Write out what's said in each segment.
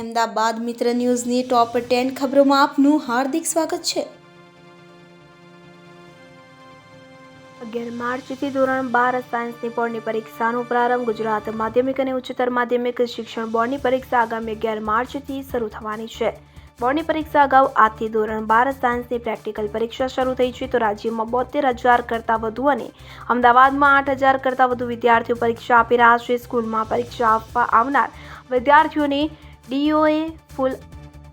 અમદાવાદ મિત્ર ન્યૂઝની top ten ખબરોમાં આપનું હાર્દિક સ્વાગત છે. અગિયાર માર્ચથી ધોરણ બાર સાયન્સની બોર્ડની પરીક્ષાનો પ્રારંભ. ગુજરાત માધ્યમિક અને ઉચ્ચતર માધ્યમિક શિક્ષણ બોર્ડની પરીક્ષા આગામી અગિયાર માર્ચથી શરૂ થવાની છે. બોર્ડની પરીક્ષા અગાઉ આજથી ધોરણ બાર સાયન્સની પ્રેક્ટિકલ પરીક્ષા શરૂ થઈ છે. તો રાજ્યમાં બોતેર હજાર કરતાં વધુ અને અમદાવાદમાં આઠ હજાર કરતાં વધુ વિદ્યાર્થીઓ પરીક્ષા આપી રહ્યા છે. સ્કૂલમાં પરીક્ષા આપવા આવનાર વિદ્યાર્થીઓને ડીઓએ ફૂલ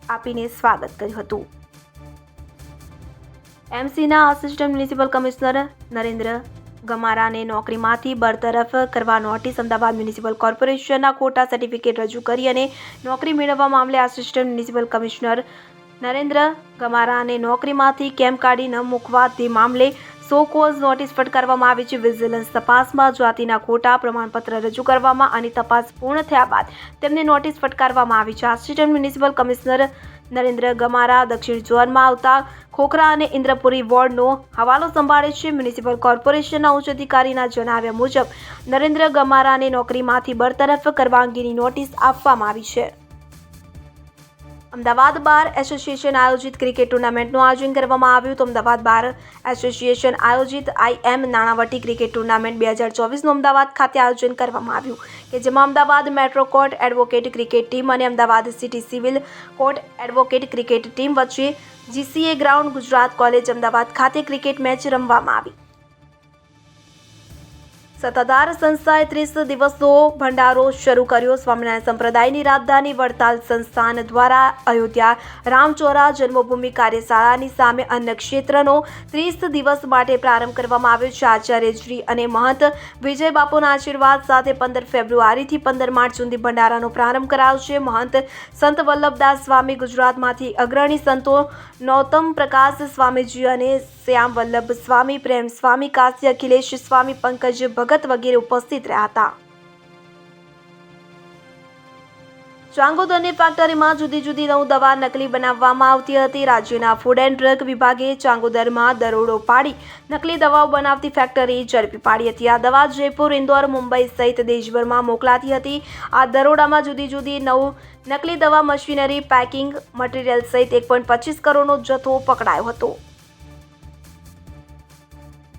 આપીને સ્વાગત કર્યું હતું. એમસીના આસિસ્ટન્ટ મ્યુનિસિપલ કમિશનર નરેન્દ્ર ગમારાને નોકરીમાંથી બરતરફ કરવા નોટિસ અમદાવાદ મ્યુનિસિપલ કોર્પોરેશનના ખોટા સર્ટિફિકેટ રજૂ કરી અને નોકરી મેળવવા મામલે આસિસ્ટન્ટ મ્યુનિસિપલ કમિશનર નરેન્દ્ર ગમારાને નોકરીમાંથી કેમ કાઢી ન મૂકવા તે મામલે સો કોઝ નોટિસ ફટકારવામાં આવી છે. વિજિલન્સ તપાસમાં જાતિના ખોટા પ્રમાણપત્ર રજૂ કરવામાં અને તપાસ પૂર્ણ થયા બાદ તેમને નોટિસ ફટકારવામાં આવી છે. Assistant municipal commissioner Narendra Gamara દક્ષિણ ઝોનમાં આવતા ખોખરા અને ઇન્દ્રપુરી વોર્ડનો હવાલો સંભાળે છે. મ્યુનિસિપલ કોર્પોરેશનના ઉચ્ચ અધિકારીના જણાવ્યા મુજબ નરેન્દ્ર ગમારાને નોકરીમાંથી બરતરફ કરવા અંગેની નોટિસ આપવામાં આવી છે. અમદાવાદ બાર એસોસિએશન આયોજિત ક્રિકેટ ટુર્નામેન્ટનું આયોજન કરવામાં આવ્યું તો અમદાવાદ બાર એસોસિએશન આયોજિત I M Nanavati cricket tournament બે હજાર ચોવીસનું અમદાવાદ ખાતે આયોજન કરવામાં આવ્યું કે જેમાં Ahmedabad metro court advocate cricket team અને Ahmedabad city civil court advocate cricket team વચ્ચે GCA ground Gujarat college Ahmedabad ખાતે ક્રિકેટ મેચ રમવામાં આવી. સત્તાધાર સંસ્થાએ ત્રીસ દિવસનો ભંડારો શરૂ કર્યો. સ્વામિનારાયણ સંપ્રદાયની રાજધાની વડતાલ સંસ્થાન દ્વારા અયોધ્યા રામચોરા જન્મભૂમિ કાર્યશાળાની સામે અન્ય ક્ષેત્રનો ત્રીસ દિવસ માટે પ્રારંભ કરવામાં આવ્યો છે. આચાર્યશ્રી અને મહંત વિજય બાપુના આશીર્વાદ સાથે પંદર ફેબ્રુઆરીથી પંદર માર્ચ સુધી ભંડારાનો પ્રારંભ કરાયો છે. મહંત સંત વલ્લભદાસ સ્વામી ગુજરાતમાંથી અગ્રણી સંતો નૌતમ પ્રકાશ સ્વામીજી અને શ્યામ વલ્લભ સ્વામી, પ્રેમ સ્વામી, કાશી અખિલેશ સ્વામી, પંકજ ભગત વગેરે ઉપસ્થિત રહ્યા હતા ચાંગોદરની ફેક્ટરીમાં જુદી જુદી નવ દવા નકલી બનાવવામાં આવતી હતી. રાજ્યના ફૂડ એન્ડ ડ્રગ વિભાગે ચાંગોદરમાં દરોડો પાડી નકલી દવાઓ બનાવતી ફેક્ટરી ઝડપી પાડી હતી. આ દવા જયપુર, ઇન્દોર, મુંબઈ સહિત દેશભરમાં મોકલાતી હતી. આ દરોડામાં જુદી જુદી નવ નકલી દવા મશીનરી, પેકિંગ મટીરિયલ સહિત એક પોઈન્ટ પચીસ કરોડનો જથ્થો પકડાયો હતો.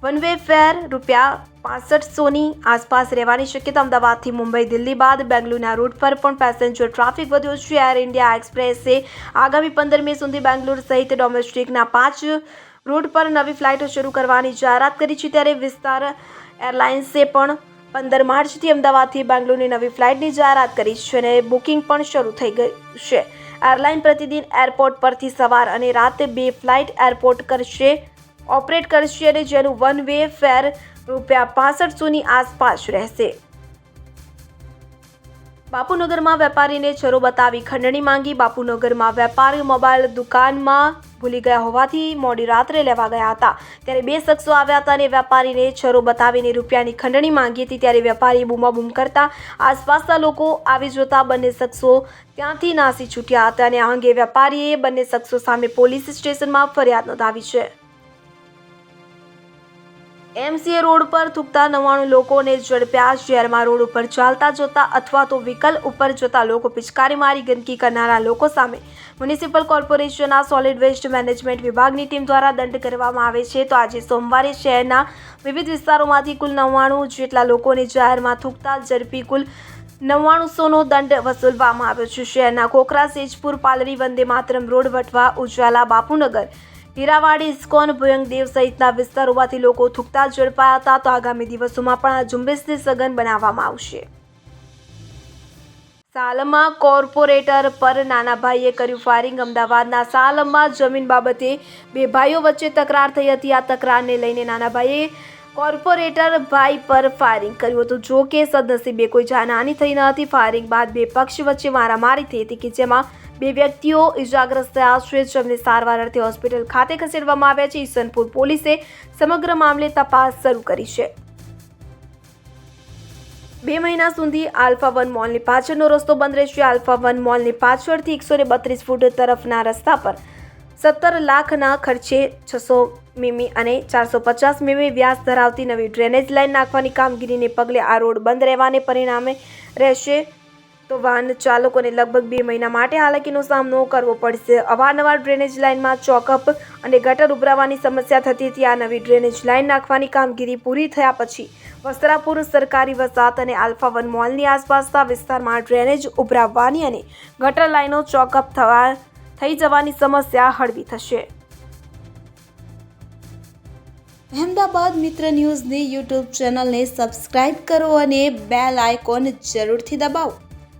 વન વે ફેર રૂપિયા પાસઠસોની આસપાસ રહેવાની શક્યતા અમદાવાદથી મુંબઈ, દિલ્હી બાદ બેંગલુરુના રૂટ પર પણ પેસેન્જર ટ્રાફિક વધ્યો છે. એર ઇન્ડિયા એક્સપ્રેસે આગામી પંદર મે સુધી બેંગલુરુ સહિત ડોમેસ્ટિકના પાંચ રૂટ પર નવી ફ્લાઇટો શરૂ કરવાની જાહેરાત કરી છે. ત્યારે વિસ્તાર એરલાઇન્સે પણ પંદર માર્ચથી અમદાવાદથી બેંગલુરુની નવી ફ્લાઇટની જાહેરાત કરી છે અને બુકિંગ પણ શરૂ થઈ ગઈ છે. એરલાઇન પ્રતિદિન એરપોર્ટ પરથી સવાર અને રાતે બે ફ્લાઇટ એરપોર્ટ કરશે, ઓપરેટ કરશે અને જેનું વન વે ફેર રૂપિયા પાસઠસોની આસપાસ રહેશે. બાપુનગરમાં વેપારીને છરો બતાવી ખંડણી માંગી. બાપુનગરમાં વેપારી મોબાઈલ દુકાનમાં ભૂલી ગયા હોવાથી મોડી રાત્રે લેવા ગયા હતા. ત્યારે બે શખ્સો આવ્યા હતા અને વેપારીને છરો બતાવીને રૂપિયાની ખંડણી માંગી હતી. ત્યારે વેપારી બૂમાબૂમ કરતા આસપાસના લોકો આવી જોતા બંને શખ્સો ત્યાંથી નાસી છૂટ્યા હતા અને આ અંગે વેપારીએ બંને શખ્સો સામે પોલીસ સ્ટેશનમાં ફરિયાદ નોંધાવી છે. એમસીએ રોડ પર થૂકતા નવ્વાણું લોકોને ઝડપ્યા શહેરમાં રોડ ઉપર ચાલતા જતા અથવા તો વ્હીકલ ઉપર જતા લોકો પિચકારી મારી ગંદકી કરનારા લોકો સામે મ્યુનિસિપલ કોર્પોરેશનના સોલિડ વેસ્ટ મેનેજમેન્ટ વિભાગની ટીમ દ્વારા દંડ કરવામાં આવે છે. તો આજે સોમવારે શહેરના વિવિધ વિસ્તારોમાંથી કુલ નવ્વાણું જેટલા લોકોને જાહેરમાં થૂકતા ઝડપી કુલ નવ્વાણુંસોનો દંડ વસૂલવામાં આવ્યો છે. શહેરના કોકરા સેજપુર પાલરી વંદે માતરમ રોડ વટવા ઉજાલા બાપુનગર હીરાવાડી ઇસ્કોન ભયંગદેવ સહિતના વિસ્તાર હોવાથી લોકો થૂકતા ઝડપાયા હતા. તો આગામી દિવસોમાં પણ આ ઝુંબેશને સઘન બનાવવામાં આવશે. સાલમમાં કોર્પોરેટર પર નાના ભાઈએ કર્યું ફાયરિંગ. અમદાવાદના સાલમમાં જમીન બાબતે બે ભાઈઓ વચ્ચે તકરાર થઈ હતી. આ તકરારને લઈને નાના ભાઈએ કોર્પોરેટર ભાઈ પર ફાયરિંગ કર્યું હતું. જો કે સદનસીબે કોઈ જાનહાની થઈ ન હતી. ફાયરિંગ બાદ બે પક્ષ વચ્ચે મારામારી થઈ હતી કે જેમાં બે વ્યક્તિઓ ઇજાગ્રસ્ત થયા છે. જેમને સારવાર અર્થે હોસ્પિટલ ખાતે ખસેડવામાં આવ્યા છે. ઈસનપુર પોલીસે સમગ્ર મામલે તપાસ શરૂ કરી છે. બે મહિના સુધી આલ્ફા વન મોલની પાછળનો રસ્તો બંધ રહેશે. આલ્ફા વન મોલની પાછળથી એકસો ને બત્રીસ ફૂટ તરફના રસ્તા પર સત્તર લાખના ખર્ચે છસો મીમી અને ચારસો પચાસ મીમી વ્યાસ ધરાવતી નવી ડ્રેનેજ લાઇન નાખવાની કામગીરીને પગલે આ રોડ બંધ રહેવાને પરિણામે રહેશે. તો વાહન ચાલકોને લગભગ બે મહિના માટે હાલાકીનો સામનો કરવો પડશે. અવારનવાર ડ્રેનેજ લાઇનમાં ચોકઅપ અને ગટર ઉભરાવાની સમસ્યા થતી હતી. આ નવી ડ્રેનેજ લાઇન નાખવાની કામગીરી પૂરી થયા પછી વસ્ત્રાપુર સરકારી વસાહત અને આલ્ફા વન મોલની આસપાસના વિસ્તારમાં ડ્રેનેજ ઉભરાવવાની અને ગટર લાઇનો ચોકઅપ થવા થઈ જવાની સમસ્યા હળવી થશે. અહેમદાબાદ મિત્ર ન્યૂઝની યુટ્યુબ ચેનલને સબસ્ક્રાઇબ કરો અને બેલ આઇકોન જરૂરથી દબાવો.